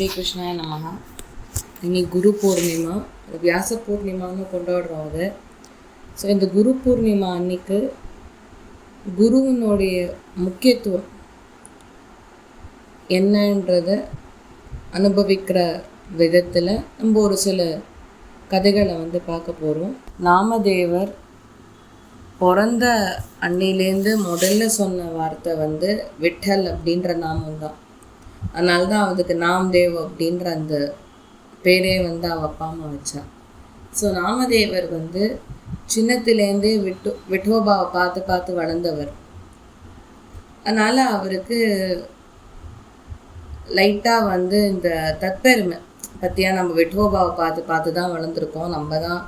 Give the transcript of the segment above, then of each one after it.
ஸ்ரீகிருஷ்ணாய நமகா இன்னைக்கு குரு பூர்ணிமா வியாச பூர்ணிமான்னு கொண்டாடுறோம் அது. ஸோ இந்த குரு பூர்ணிமா அன்னைக்கு குருவினுடைய முக்கியத்துவம் என்னன்றத அனுபவிக்கிற விதத்தில் நம்ம ஒரு சில கதைகளை வந்து பார்க்க போகிறோம் நாமதேவர் பிறந்த அன்னிலேருந்து முதல்ல சொன்ன வார்த்தை வந்து விட்டல் அப்படின்ற நாமம் தான் அதனால தான் அவளுக்கு நாம்தேவ் அப்படின்ற அந்த பேரே வந்து அவள் அப்பா அம்மா வச்சா. ஸோ நாமதேவர் வந்து சின்னத்திலேருந்தே விட்டு விட்டோபாவை பார்த்து பார்த்து வளர்ந்தவர். அதனால் அவருக்கு லைட்டாக வந்து இந்த தற்பெருமை பற்றியா நம்ம விட்டோபாவை பார்த்து பார்த்து தான் வளர்ந்துருக்கோம். நம்ம தான்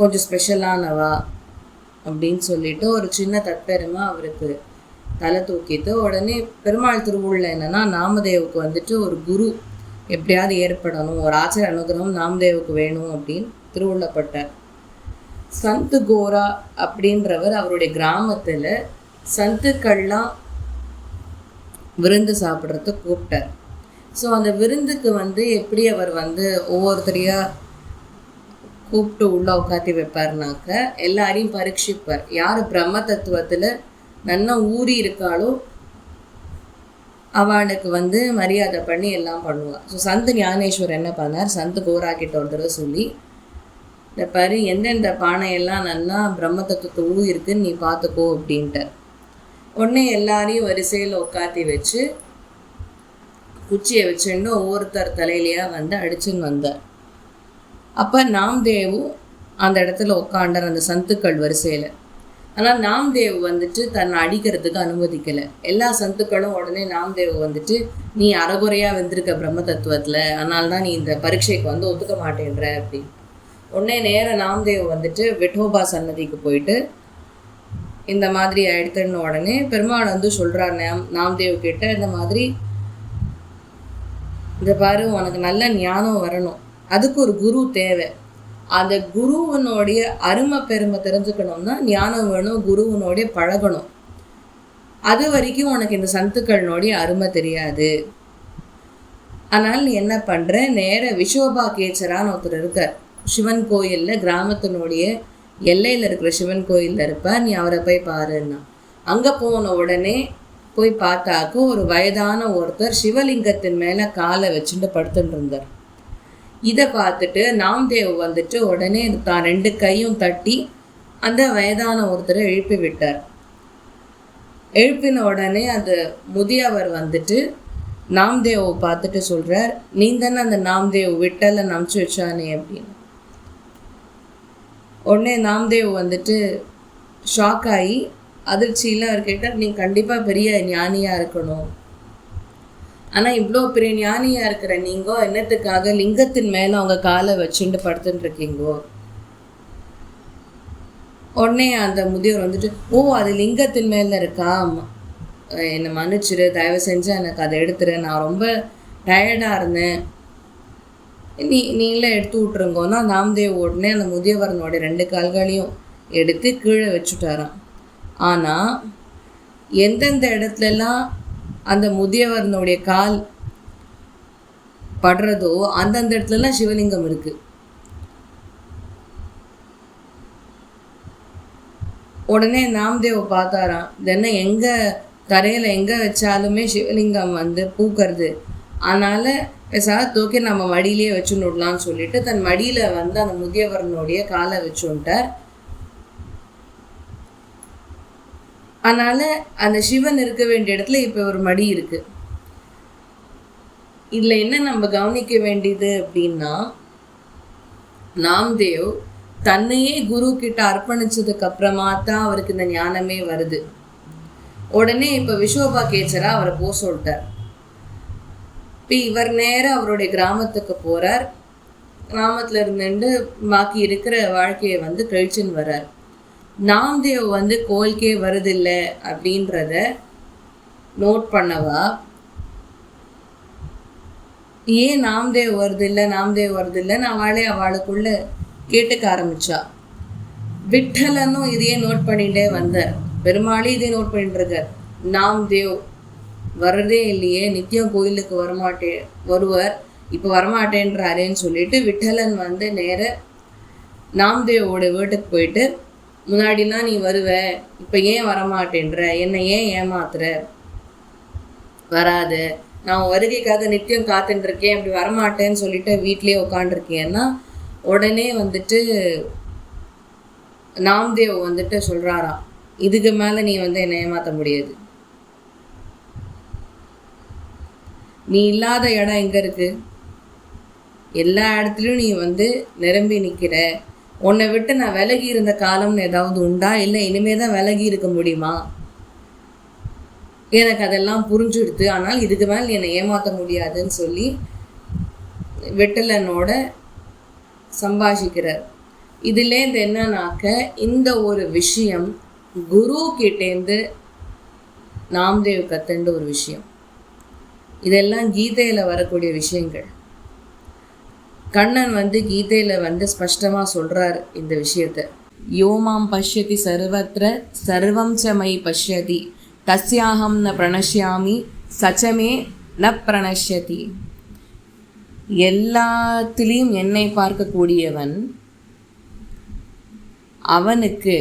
கொஞ்சம் ஸ்பெஷலானவா அப்படின்னு சொல்லிட்டு ஒரு சின்ன தற்பெருமை அவருக்கு தலை தூக்கிட்டு உடனே பெருமாள் திருவுள்ள என்னன்னா நாமதேவுக்கு வந்துட்டு ஒரு குரு எப்படியாவது ஏற்படணும் ஒரு ஆச்சார அனுகிரகம் நாமதேவுக்கு வேணும் அப்படின்னு திருவுள்ளப்பட்டார் சந்து கோரா அப்படின்றவர் அவருடைய கிராமத்தில் சந்துக்கள்லாம் விருந்து சாப்பிட்றத கூப்பிட்டார். ஸோ அந்த விருந்துக்கு வந்து எப்படி அவர் வந்து ஒவ்வொருத்தரையாக கூப்பிட்டு உள்ள உட்காத்தி வைப்பாருனாக்க எல்லாரையும் பரீட்சிப்பார். யார் பிரம்ம தத்துவத்தில் நல்லா ஊறி இருக்காளோ அவளுக்கு வந்து மரியாதை பண்ணி எல்லாம் பண்ணுவாள் ஸோ சந்து ஞானேஸ்வர் என்ன பண்ணார்? சந்து கோரா கிட்ட ஒரு தடவை சொல்லி இந்த பாரு எந்தெந்த பானையெல்லாம் நல்லா பிரம்ம தத்துவத்தை ஊ இருக்குன்னு நீ பார்த்துக்கோ அப்படின்ட்டு உடனே எல்லாரையும் வரிசையில் உட்காத்தி வச்சு குச்சியை வச்சுன்னு ஒவ்வொருத்தர் தலையிலையாக வந்து அடிச்சுன்னு வந்தார். அப்போ நாம்தேவும் அந்த இடத்துல உட்காண்டார் அந்த சந்துக்கள் வரிசையில். ஆனால் நாம்தேவ் வந்துட்டு தன்னை அடிக்கிறதுக்கு அனுமதிக்கலை. எல்லா சந்துக்களும் உடனே நாம்தேவ் வந்துட்டு நீ அறகுறையாக வந்திருக்க பிரம்ம தத்துவத்தில் அதனால தான் நீ இந்த பரீட்சைக்கு வந்து ஒத்துக்க மாட்டேன்ற அப்படின்னு உடனே நேர நாம்தேவ் வந்துட்டு விட்டோபா சன்னதிக்கு போயிட்டு இந்த மாதிரி எடுத்துன்னு உடனே பெருமாள் வந்து சொல்கிறார் நாம் நாம்தேவ் கிட்ட இந்த மாதிரி இந்த பாரு உனக்கு நல்ல ஞானம் வரணும். அதுக்கு ஒரு குரு தேவை. அந்த குருவனுடைய அருமை பெருமை தெரிஞ்சுக்கணும்னா ஞானம் வேணும் குருவனுடைய பழகணும். அது வரைக்கும் உனக்கு இந்த சந்துக்களினுடைய அருமை தெரியாது. அதனால் நீ என்ன பண்ணுற நேர விஸ்வபா கேச்சரான்னு ஒருத்தர் இருக்கார். சிவன் கோயிலில் கிராமத்தினுடைய எல்லையில் இருக்கிற சிவன் கோயிலில் இருப்பார். நீ அவரை போய் பாருன்னா. அங்கே போன உடனே போய் பார்த்தாக்க ஒரு வயதான ஒருத்தர் சிவலிங்கத்தின் மேலே காலை வச்சுட்டு படுத்துட்டு இருந்தார். இதை பார்த்துட்டு நாம்தேவ் வந்துட்டு உடனே தான் ரெண்டு கையும் தட்டி அந்த வயதான ஒருத்தரை எழுப்பி விட்டார். எழுப்பின உடனே அந்த முதியவர் வந்துட்டு நாம்தேவை பார்த்துட்டு சொல்கிறார் நீ தானே அந்த நாம்தேவ் விட்டலை நமிச்சு வச்சானே அப்படின்னு. உடனே நாம்தேவ் வந்துட்டு ஷாக் ஆகி அதிர்ச்சியில் அவர் கேட்டார் நீ கண்டிப்பாக பெரிய ஞானியாக இருக்கணும். ஆனால் இவ்வளோ பெரிய ஞானியாக இருக்கிற நீங்கோ என்னத்துக்காக லிங்கத்தின் மேலே அவங்க காலை வச்சுட்டு படுத்துட்டு இருக்கீங்கோ உடனே அந்த முதியோர் வந்துட்டு ஓ அது லிங்கத்தின் மேலே இருக்கா? என்னை மன்னிச்சிரு தயவு செஞ்சு எனக்கு அதை எடுத்துரு. நான் ரொம்ப டயர்டாக இருந்தேன். நீ நீங்களே எடுத்து விட்ருங்கோன்னா நாம்தேவ் உடனே அந்த முதியவரனுடைய ரெண்டு கால்களையும் எடுத்து கீழே வச்சுட்டாராம். ஆனால் எந்தெந்த இடத்துலலாம் அந்த முதியவரனுடைய கால் படுறதோ அந்தந்த இடத்துலலாம் சிவலிங்கம் இருக்கு. உடனே நாம்தேவ பார்த்தாராம் தென்ன எங்கே தரையில் எங்கே வச்சாலுமே சிவலிங்கம் வந்து பூக்கிறது. அதனால் பேசாத தூக்கி நம்ம மடியிலேயே வச்சுன்னுடலான்னு சொல்லிட்டு தன் மடியில் வந்து அந்த முதியவரனுடைய காலை வச்சுட்டார் அதனால் அந்த சிவன் இருக்க வேண்டிய இடத்துல இப்போ ஒரு மடி இருக்கு. இதில் என்ன நம்ம கவனிக்க வேண்டியது அப்படின்னா நாம்தேவ் தன்னையே குரு கிட்ட அர்ப்பணிச்சதுக்கு அப்புறமா தான் அவருக்கு இந்த ஞானமே வருது. உடனே இப்போ விஸ்வபா கேச்சரா அவரை போக சொல்லிட்டார். இப்போ இவர் நேரம் அவருடைய கிராமத்துக்கு போகிறார் கிராமத்தில் இருந்துட்டு பாக்கி இருக்கிற வாழ்க்கையை வந்து கழிச்சுன்னு வர்றார். நாம்தேவ் வந்து கோயிலுக்கே வருதில்லை அப்படின்றத நோட் பண்ணவா? ஏன் நாம்தேவ் வருதில்லை நாம்தேவ் வருதில்லைன்னு அவளே அவளுக்குள்ள கேட்டுக்க ஆரம்பிச்சா. விட்டலனும் இதையே நோட் பண்ணிகிட்டே வந்தார். பெருமாளே இதே நோட் பண்ணிட்டு இருக்கார் நாம்தேவ் வர்றதே இல்லையே நித்தியம் கோயிலுக்கு வரமாட்டே வருவர். இப்போ வரமாட்டேன்றாரேன்னு சொல்லிட்டு விட்டலன் வந்து நேர நாம்தேவோட வீட்டுக்கு போயிட்டு முன்னாடிலாம் நீ வருவ இப்போ ஏன் வரமாட்டேன்ற? என்னை ஏன் ஏமாத்துற? வராத. நான் வருகைக்காக நித்தியம் காத்துட்டுருக்கேன் அப்படி வரமாட்டேன்னு சொல்லிட்டு வீட்லேயே உட்காந்துருக்கேன்னா உடனே வந்துட்டு நாம்தேவ் வந்துட்டு சொல்கிறாராம் இதுக்கு மேலே நீ வந்து என்னை ஏமாற்ற முடியாது. நீ இல்லாத இடம் எங்கே இருக்குது எல்லா இடத்துலையும் நீ வந்து நிரம்பி நிற்கிற உன்னை விட்டு நான் விலகி இருந்த காலம்னு ஏதாவது உண்டா? இல்லை இனிமே தான் விலகி இருக்க முடியுமா? எனக்கு அதெல்லாம் புரிஞ்சுடுது ஆனால் இதுக்கு மேல் என்னை ஏமாற்ற முடியாதுன்னு சொல்லி வெட்டலனோட சம்பாஷிக்கிறார். இதுலேருந்து என்னன்னாக்க இந்த ஒரு விஷயம் குரு கிட்டேருந்து நாம்தேவ் கத்துன்ற ஒரு விஷயம். இதெல்லாம் கீதையில் வரக்கூடிய விஷயங்கள். கண்ணன் வந்து கீதையில் வந்து ஸ்பஷ்டமாக சொல்கிறார் இந்த விஷயத்த. யோமாம் பஷ்யதி சர்வத்திர சர்வம் சமை பஷ்யதி. தஸ்யாகம் ந பிரணஷ்யாமி சச்சமே ந பிரணஷ்யதி. எல்லாத்திலையும் என்னை பார்க்கக்கூடியவன் அவனுக்கு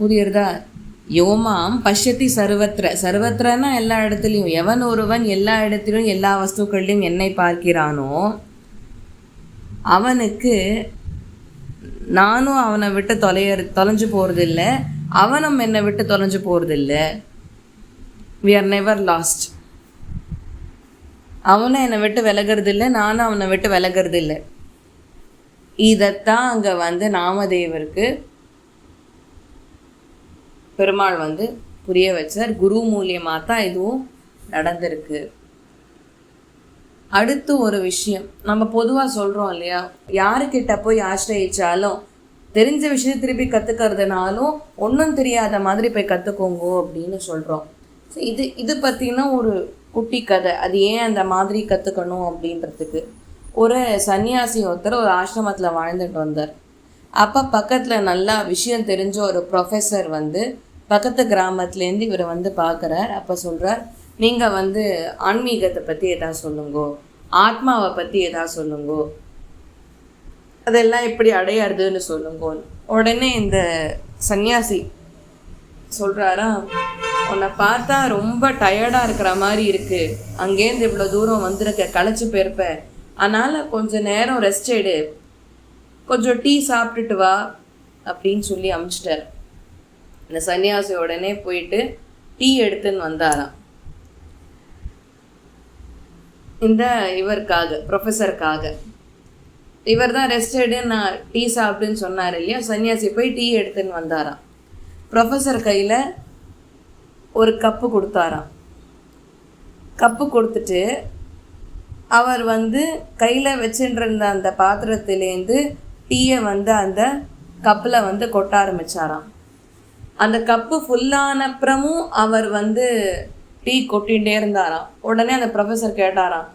புரியுறதா? யோமாம் பஷ்யத்தி சர்வத்திர சர்வத்திரனா எல்லா இடத்துலையும். எவன் ஒருவன் எல்லா இடத்திலும் எல்லா வஸ்துக்கள்லையும் என்னை பார்க்கிறானோ அவனுக்கு நானும் அவனை விட்டு தொலைய தொலைஞ்சு போகிறதில்ல அவனும் என்னை விட்டு தொலைஞ்சு போகிறதில்ல வி ஆர் நெவர் லாஸ்ட் அவனும் என்னை விட்டு விலகிறது நானும் அவனை விட்டு விலகிறது இதைத்தான் அங்கே வந்து நாமதேவருக்கு பெருமாள் வந்து புரிய வச்சார். குரு மூலியமாக தான் இதுவும் நடந்திருக்கு. அடுத்து ஒரு விஷயம். நம்ம பொதுவாக சொல்கிறோம் இல்லையா? யாருக்கிட்ட போய் ஆசிரியிச்சாலும் தெரிஞ்ச விஷயம் திருப்பி கற்றுக்கிறதுனாலும் ஒன்றும் தெரியாத மாதிரி போய் கற்றுக்கோங்க அப்படின்னு சொல்கிறோம் ஸோ இது இது பார்த்திங்கன்னா ஒரு குட்டி கதை. அது ஏன் அந்த மாதிரி கற்றுக்கணும் அப்படின்றதுக்கு. ஒரு சன்னியாசி ஒருத்தர் ஒரு ஆசிரமத்தில் வாழ்ந்துட்டு வந்தார். அப்போ பக்கத்தில் நல்லா விஷயம் தெரிஞ்ச ஒரு ப்ரொஃபஸர் வந்து பக்கத்து கிராமத்துலேருந்து இவரை வந்து பார்க்குறார். அப்போ சொல்கிறார் நீங்கள் வந்து ஆன்மீகத்தை பற்றி எதாவது சொல்லுங்கோ ஆத்மாவை பற்றி எதாவது சொல்லுங்கோ அதெல்லாம் எப்படி அடையாதுன்னு சொல்லுங்கோ. உடனே இந்த சன்னியாசி சொல்கிறாரா உன்னை பார்த்தா ரொம்ப டயர்டாக இருக்கிற மாதிரி இருக்குது அங்கேருந்து இவ்வளோ தூரம் வந்திருக்க களைச்சி போயிருப்ப. அதனால் கொஞ்சம் நேரம் ரெஸ்ட் எடு. கொஞ்சம் டீ சாப்பிட்டுட்டு வா. அப்படின்னு சொல்லி அமுச்சிட்டார். இந்த சன்னியாசி உடனே போயிட்டு டீ எடுத்துன்னு வந்தாராம். இந்த இவருக்காக ப்ரொஃபஸருக்காக இவர் தான் ரெஸ்ட் நான் டீ சாப்பிடுன்னு சொன்னார் இல்லையா? சன்னியாசி போய் டீ எடுத்துன்னு வந்தாராம். ப்ரொஃபஸர் கையில் ஒரு கப்பு கொடுத்தாராம். கப்பு கொடுத்துட்டு அவர் வந்து கையில் வச்சுட்டு அந்த பாத்திரத்துலேருந்து டீயை வந்து அந்த கப்பில் வந்து கொட்ட ஆரம்பிச்சாராம். அந்த கப்பு ஃபுல்லானப்புறமும் அவர் வந்து டீ கொட்டிகிட்டே இருந்தாராம். உடனே அந்த ப்ரொஃபஸர் கேட்டாராம்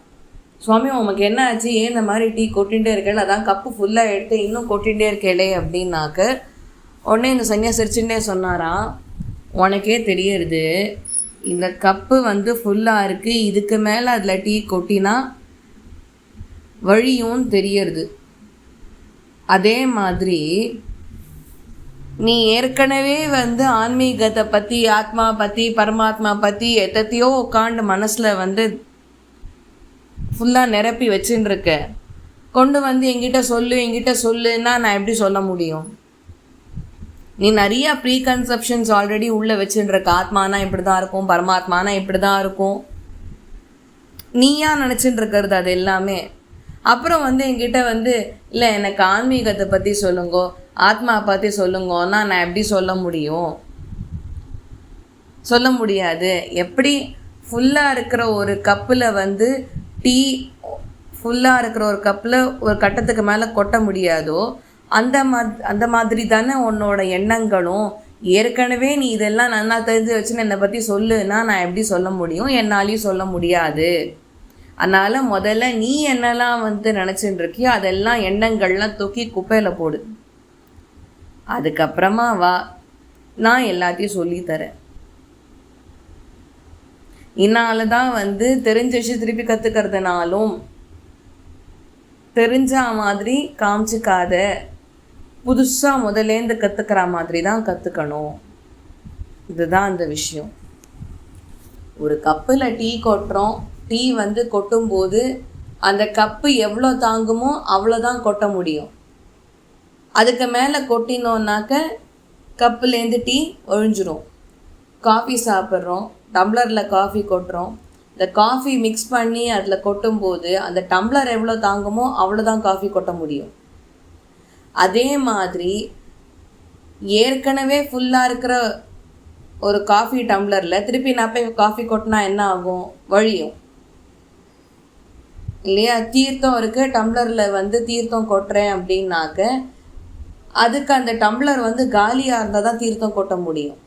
சுவாமி உமக்கு என்ன ஆச்சு? ஏன் இந்த மாதிரி டீ கொட்டிகிட்டே இருக்கல அதான் கப்பு ஃபுல்லாக எடுத்து இன்னும் கொட்டிகிட்டே இருக்கேளே அப்படின்னாக்க உடனே இந்த சன்னியா சிரிச்சுட்டே சொன்னாராம் உனக்கே தெரியறது இந்த கப்பு வந்து ஃபுல்லாக இருக்குது இதுக்கு மேலே அதில் டீ கொட்டினா வழியும் தெரியறது. அதே மாதிரி நீ ஏற்கனவே வந்து ஆன்மீகத்தை பற்றி ஆத்மா பற்றி பரமாத்மா பற்றி எத்தத்தையோ உட்காண்டு மனசில் வந்து ஃபுல்லாக நிரப்பி வச்சுருக்க கொண்டு வந்து எங்கிட்ட சொல்லு எங்கிட்ட சொல்லுன்னா நான் எப்படி சொல்ல முடியும்? நீ நிறையா ப்ரீ கன்செப்ஷன்ஸ் ஆல்ரெடி உள்ளே வச்சுட்டு ஆத்மானா இப்படி தான் இருக்கும் பரமாத்மானா இப்படி தான் இருக்கும். நீயா நினச்சிட்டு இருக்கிறது அது எல்லாமே. அப்புறம் வந்து என்கிட்ட வந்து இல்லை எனக்கு ஆன்மீகத்தை பற்றி சொல்லுங்கோ. ஆத்மா பற்றி சொல்லுங்கன்னா நான் எப்படி சொல்ல முடியும்? சொல்ல முடியாது. எப்படி? ஃபுல்லாக இருக்கிற ஒரு கப்பில் வந்து டீ ஃபுல்லாக இருக்கிற ஒரு கப்பில் ஒரு கட்டத்துக்கு மேலே கொட்ட முடியாதோ அந்த மா அந்த மாதிரி தானே உன்னோட எண்ணங்களும். ஏற்கனவே நீ இதெல்லாம் நல்லா தெரிஞ்சு வச்சுன்னு என்னை பற்றி சொல்லுன்னா நான் எப்படி சொல்ல முடியும்? என்னாலையும் சொல்ல முடியாது. அதனால் முதல்ல நீ என்னெல்லாம் வந்து நினச்சிட்டு இருக்கியோ அதெல்லாம் எண்ணங்கள்லாம் தூக்கி குப்பையில் போடு. அதுக்கப்புறமா வா. நான் எல்லாத்தையும் சொல்லித்தரேன் இதனால தான் வந்து தெரிஞ்ச விஷயம் திருப்பி கற்றுக்கிறதுனாலும் தெரிஞ்ச மாதிரி காமிச்சிக்காத. புதுசாக முதலேருந்து கற்றுக்கிற மாதிரி தான் கற்றுக்கணும் இதுதான் அந்த விஷயம். ஒரு கப்பில் டீ கொட்டுறோம். டீ வந்து கொட்டும்போது அந்த கப்பு எவ்வளோ தாங்குமோ அவ்வளோதான் கொட்ட முடியும். அதுக்கு மேலே கொட்டினோன்னாக்க கப்புலேருந்து டீ ஒழிஞ்சிரும். காஃபி சாப்பிட்றோம் டம்ளரில் காஃபி கொட்டுறோம். இந்த காஃபி மிக்ஸ் பண்ணி அதில் கொட்டும்போது அந்த டம்ளர் எவ்வளோ தாங்குமோ அவ்வளோதான் காஃபி கொட்ட முடியும். அதே மாதிரி ஏற்கனவே ஃபுல்லாக இருக்கிற ஒரு காஃபி டம்ளரில் திருப்பி நான் போய் காஃபி கொட்டினா என்ன ஆகும்? வழியும். இல்லையா? தீர்த்தம் இருக்குது டம்ளரில் வந்து தீர்த்தம் கொட்டுறேன் அப்படின்னாக்க அதுக்கு அந்த டம்ளர் வந்து காலியாக இருந்தால் தான் தீர்த்தம் கொட்ட முடியும்.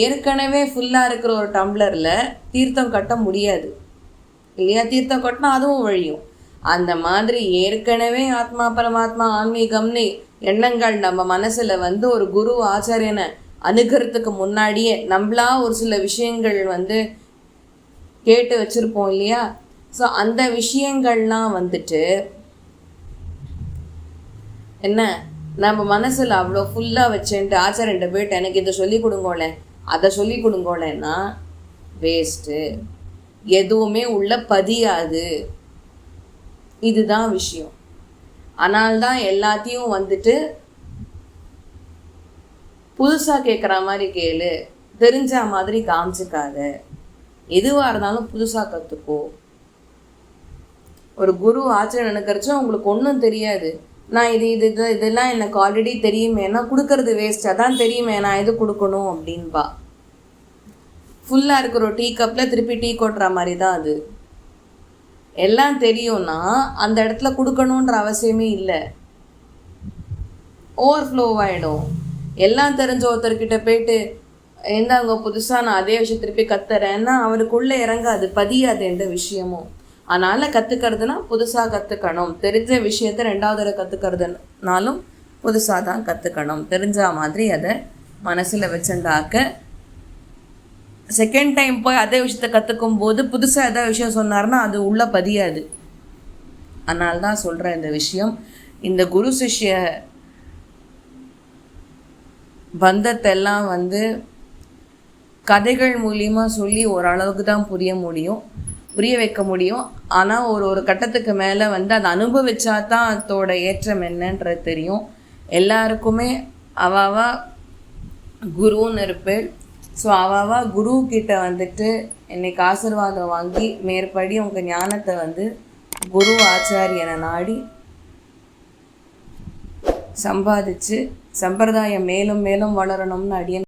ஏற்கனவே ஃபுல்லாக இருக்கிற ஒரு டம்ளரில் தீர்த்தம் கட்ட முடியாது. இல்லையா? தீர்த்தம் கொட்டினா அதுவும் வழியும். அந்த மாதிரி ஏற்கனவே ஆத்மா பரமாத்மா ஆன்மீகம்னு எண்ணங்கள் நம்ம மனசில் வந்து ஒரு குரு ஆச்சாரியனை அணுகிறதுக்கு முன்னாடியே நம்மளா ஒரு சில விஷயங்கள் வந்து கேட்டு வச்சுருப்போம் இல்லையா? ஸோ அந்த விஷயங்கள்லாம் வந்துட்டு என்ன? நம்ம மனசில் அவ்வளோ ஃபுல்லாக வச்சுட்டு ஆச்சாரிட்ட போயிட்டு எனக்கு இதை சொல்லி கொடுங்கோளேன் அதை சொல்லி கொடுங்கோளேன்னா வேஸ்ட்டு எதுவுமே உள்ள பதியாது. இதுதான் விஷயம். ஆனால்தான் எல்லாத்தையும் வந்துட்டு புதுசாக கேட்குற மாதிரி கேளு. தெரிஞ்ச மாதிரி காமிச்சிக்காத. எதுவாக இருந்தாலும் புதுசாக கற்றுக்கோ ஒரு குரு ஆச்சரியம் நினைக்கிறச்சா உங்களுக்கு ஒன்றும் தெரியாது. நான் இது இது இது இதெல்லாம் எனக்கு ஆல்ரெடி தெரியுமே. நான் கொடுக்கறது வேஸ்ட் அதான் தெரியுமே. நான் எது கொடுக்கணும் அப்படின்பா. ஃபுல்லாக இருக்கிற டீ கப்பில் திருப்பி டீ கொட்டுற மாதிரி தான் அது. எல்லாம் தெரியும்னா அந்த இடத்துல கொடுக்கணுன்ற அவசியமே இல்லை. ஓவர்ஃப்ளோ ஆகிடும் எல்லாம் தெரிஞ்ச ஒருத்தர்கிட்ட போயிட்டு எந்தாங்க புதுசாக நான் அதே விஷயம் திருப்பி கத்துறேன்னா அவருக்குள்ளே இறங்காது பதியாது எந்த விஷயமும். அதனால் கற்றுக்கிறதுனா புதுசாக கற்றுக்கணும் தெரிஞ்ச விஷயத்த ரெண்டாவது தடவை கற்றுக்கிறதுனாலும் புதுசாக தான் கற்றுக்கணும் தெரிஞ்ச மாதிரி அதை மனசில் வச்சுருந்தாக்க செகண்ட் டைம் போய் அதே விஷயத்த கற்றுக்கும் போது புதுசாக எதாவது விஷயம் சொன்னார்னா அது உள்ளே பதியாது. அதனால தான் சொல்கிறேன் இந்த விஷயம். இந்த குரு சிஷ்ய பந்தத்தெல்லாம் வந்து கதைகள் மூலியமாக சொல்லி ஓரளவுக்கு தான் புரிய முடியும். புரிய வைக்க முடியும். ஆனால் ஒரு ஒரு கட்டத்துக்கு மேலே வந்து அதை அனுபவிச்சா தான் அதோட ஏற்றம் என்னன்றது தெரியும். எல்லாருக்குமே அவாவா குருன்னு இருப்பேள் ஸோ அவாவா குரு கிட்ட வந்துட்டு இன்னைக்கு ஆசிர்வாதம் வாங்கி மேற்படி உங்கள் ஞானத்தை வந்து குரு ஆச்சாரியனை நாடி சம்பாதிச்சு சம்பிரதாயம் மேலும் மேலும் வளரணும்னு அடியன்